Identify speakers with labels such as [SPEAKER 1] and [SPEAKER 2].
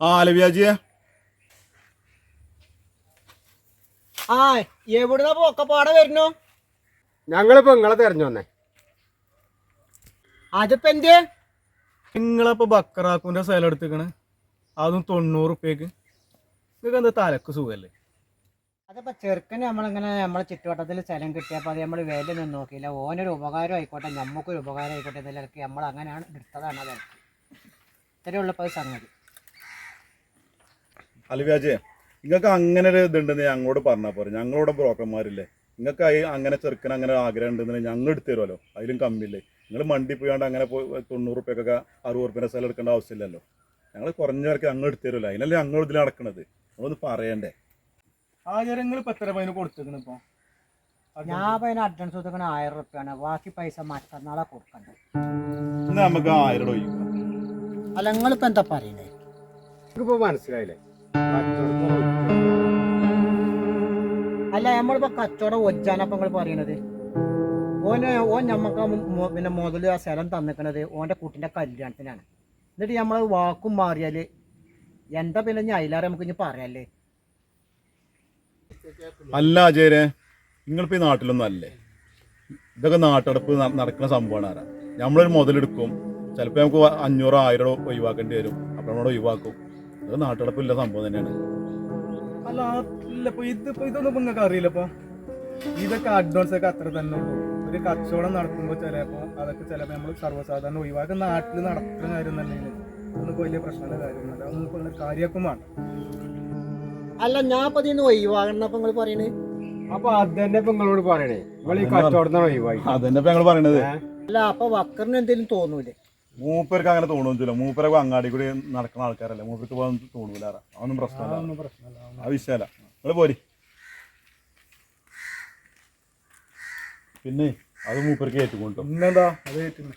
[SPEAKER 1] ആ അലവിയാജിയെ
[SPEAKER 2] ആ എവിടുന്ന പൊക്കപ്പാടെ വരുന്നു?
[SPEAKER 3] ഞങ്ങളിപ്പോ നിങ്ങളെ തെരഞ്ഞു വന്നേ.
[SPEAKER 2] അതിപ്പോ എന്ത്?
[SPEAKER 4] നിങ്ങളപ്പോ ബക്കറാക്കൂന്റെ സ്ഥലം എടുത്തേക്കണ് അതും തൊണ്ണൂറ് റുപ്യക്ക് നിങ്ങൾക്ക് എന്താ തലക്ക് സുഖല്ലേ?
[SPEAKER 2] അതിപ്പോ ചെറുക്കന് നമ്മളിങ്ങനെ നമ്മളെ ചുറ്റുവട്ടത്തിൽ സ്ഥലം കിട്ടിയപ്പോൾ അത് നമ്മൾ വില ഒന്നും നോക്കിയില്ല. ഓനൊരു ഉപകാരം ആയിക്കോട്ടെ നമുക്കൊരു ഉപകാരം ആയിക്കോട്ടെ എന്നതിലൊക്കെ നമ്മൾ അങ്ങനെയാണ് എടുത്തതാണ് അതെ. ഇത്രയേ ഉള്ളപ്പോൾ സംഗതി.
[SPEAKER 1] അലവിയാജിയെ നിങ്ങൾക്ക് അങ്ങനെ ഒരു ഇതുണ്ടെന്ന് ഞങ്ങളോട് പറഞ്ഞാൽ പോരെ. ഞങ്ങളോട് ബ്രോക്കർമാരില്ലേ. നിങ്ങൾക്ക് അയി അങ്ങനെ ചെറുക്കൻ അങ്ങനെ ആഗ്രഹം ഉണ്ടെന്ന് ഞങ്ങൾ എടുത്തു തരുമല്ലോ. അതിലും കമ്മിയില്ലേ. നിങ്ങൾ മണ്ടി പോയാണ്ട് അങ്ങനെ പോയി തൊണ്ണൂറ് റുപ്യക്കൊക്കെ അറുപത് റുപ്യന്റെ സ്ഥലം എടുക്കേണ്ട ആവശ്യമില്ലല്ലോ. ഞങ്ങൾ കുറഞ്ഞ പേർക്ക് ഞങ്ങൾ എടുത്തു തരുമല്ലോ. അതിനല്ലേ ഞങ്ങൾ ഇതിൽ നടക്കണത്. നമ്മളൊന്ന് പറയണ്ടേ.
[SPEAKER 4] ആചാരങ്ങൾ ഇപ്പൊ എത്ര പൈന് കൊടുത്തേക്കണ് ഇപ്പൊ?
[SPEAKER 2] ഞാൻ അഡ്വാൻസ് കൊടുക്കണ ആയിരം റുപ്യാണ്. ബാക്കി പൈസ മറ്റന്നാളെ കൊടുക്കണ്ട.
[SPEAKER 1] നമുക്ക് ആയിരം രൂപ.
[SPEAKER 2] അല്ല നിങ്ങളിപ്പോ എന്താ പറയണേ
[SPEAKER 3] ഇപ്പൊ മനസ്സിലായില്ലേ.
[SPEAKER 2] അല്ല നമ്മളിപ്പോ കച്ചവടം ഒജ്ജാനപ്പം നിങ്ങൾ പറയണത്. ഓന് ഓൻ ഞമ്മക്ക് ആ പിന്നെ മുതൽ ആ സ്ഥലം തന്നിക്കണത് ഓന്റെ കുട്ടിന്റെ കല്യാണത്തിനാണ്. എന്നിട്ട് നമ്മൾ വാക്കും മാറിയാൽ എന്താ പിന്നെ ഞാൻ അയിലാറെ നമുക്ക് ഇനി പറയാല്ലേ?
[SPEAKER 1] അല്ല അജയരെ നിങ്ങളിപ്പോൾ ഈ നാട്ടിലൊന്നും അല്ലേ? ഇതൊക്കെ നാട്ടടപ്പ് നടക്കുന്ന സംഭവമാണ് ആരാ? നമ്മളൊരു മുതലെടുക്കും. ചിലപ്പോ നമുക്ക് അഞ്ഞൂറോ ആയിരോ ഒഴിവാക്കേണ്ടി വരും. അപ്പോൾ നമ്മളോട് ഒഴിവാക്കും. ഇത് നാട്ടിളപ്പില്ല സംഭവം തന്നെയാണ്.
[SPEAKER 4] അല്ല ഇല്ല ഇപ്പൊ ഇതിപ്പോ ഇതൊന്നും ഇപ്പൊ നിങ്ങൾക്ക് അറിയില്ല ഇപ്പൊ ഇതൊക്കെ അഡ്വാൻസ് ഒക്കെ അത്ര തന്നെ ഉള്ളൂ. ഒരു കച്ചവടം നടത്തുമ്പോ ചിലപ്പോ അതൊക്കെ ചിലപ്പോ നമ്മൾ സർവസാധാരണ ഒഴിവാക്കി നാട്ടിൽ നടക്കുന്ന കാര്യം തന്നെയാണ്. ഒന്നും വലിയ പ്രശ്നമുള്ള കാര്യമൊന്നുമല്ല അതൊന്നും ഇപ്പൊ കാര്യക്കുമാണ്
[SPEAKER 2] അല്ല ഞാൻ ഇപ്പൊ ഇതിന്ന് ഒഴിവാകണപ്പോ നിങ്ങൾ പറയണേ.
[SPEAKER 3] അപ്പൊ അത് തന്നെ ഇപ്പൊ നിങ്ങളോട് പറയണേ. നിങ്ങൾ ഈ കച്ചവടം ഒഴിവായി
[SPEAKER 1] അതന്നെ ഇപ്പം ഞങ്ങൾ പറയണത്.
[SPEAKER 2] അല്ല അപ്പൊ വക്കറിന് എന്തെങ്കിലും തോന്നൂലേ?
[SPEAKER 1] മൂപ്പർക്ക് അങ്ങനെ തോന്നുന്നില്ല മൂപ്പരൊക്കെ അങ്ങാടി കൂടി നടക്കുന്ന ആൾക്കാരല്ല. മൂപ്പർക്ക് പോകാൻ തോന്നൂല.
[SPEAKER 4] അതൊന്നും പ്രശ്നമല്ല.
[SPEAKER 1] ആ വിഷയമല്ല. നിങ്ങൾ പോരി. പിന്നെ അത് മൂപ്പർക്ക് ഏറ്റുകൊണ്ടു
[SPEAKER 4] പിന്നെന്താ? അത് ഏറ്റില്ല